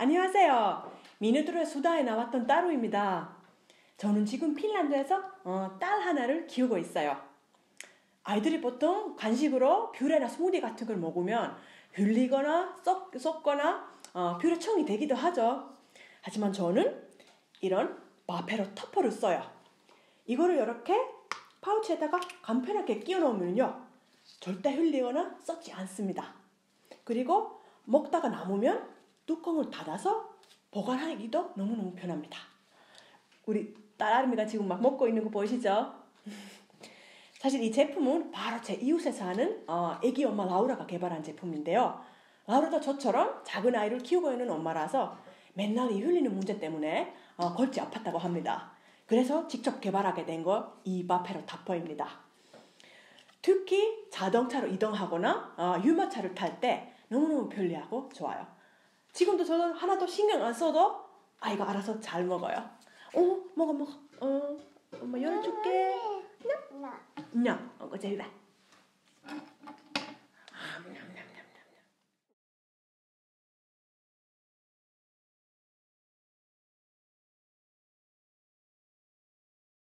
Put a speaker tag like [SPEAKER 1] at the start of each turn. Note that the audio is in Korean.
[SPEAKER 1] 안녕하세요. 미누드로의 수다에 나왔던 따루입니다. 저는 지금 핀란드에서 어, 딸 하나를 키우고 있어요. 아이들이 보통 간식으로 뷰레나 스무디 같은 걸 먹으면 흘리거나 썩, 썩거나 어, 뷰레청이 되기도 하죠. 하지만 저는 이런 마페로 터퍼를 써요. 이거를 이렇게 파우치에다가 간편하게 끼워 넣으면요. 절대 흘리거나 썩지 않습니다. 그리고 먹다가 남으면 뚜껑을 닫아서 보관하기도 너무너무 편합니다. 우리 딸아름이가 지금 막 먹고 있는 거 보이시죠? 사실 이 제품은 바로 제 이웃에 사는 어, 애기 엄마 라우라가 개발한 제품인데요. 라우라도 저처럼 작은 아이를 키우고 있는 엄마라서 맨날 이 흘리는 문제 때문에 어, 골치 아팠다고 합니다. 그래서 직접 개발하게 된 거이 마페로 타퍼입니다. 특히 자동차로 이동하거나 어, 유모차를 탈 때 너무너무 편리하고 좋아요. 지금도 저는 하나도 신경 안 써도 아이가 알아서 잘 먹어요. 어, 먹어 먹어. 어, 엄마 열어줄게.
[SPEAKER 2] 나.
[SPEAKER 1] 냐, 어, 거 제일 봐.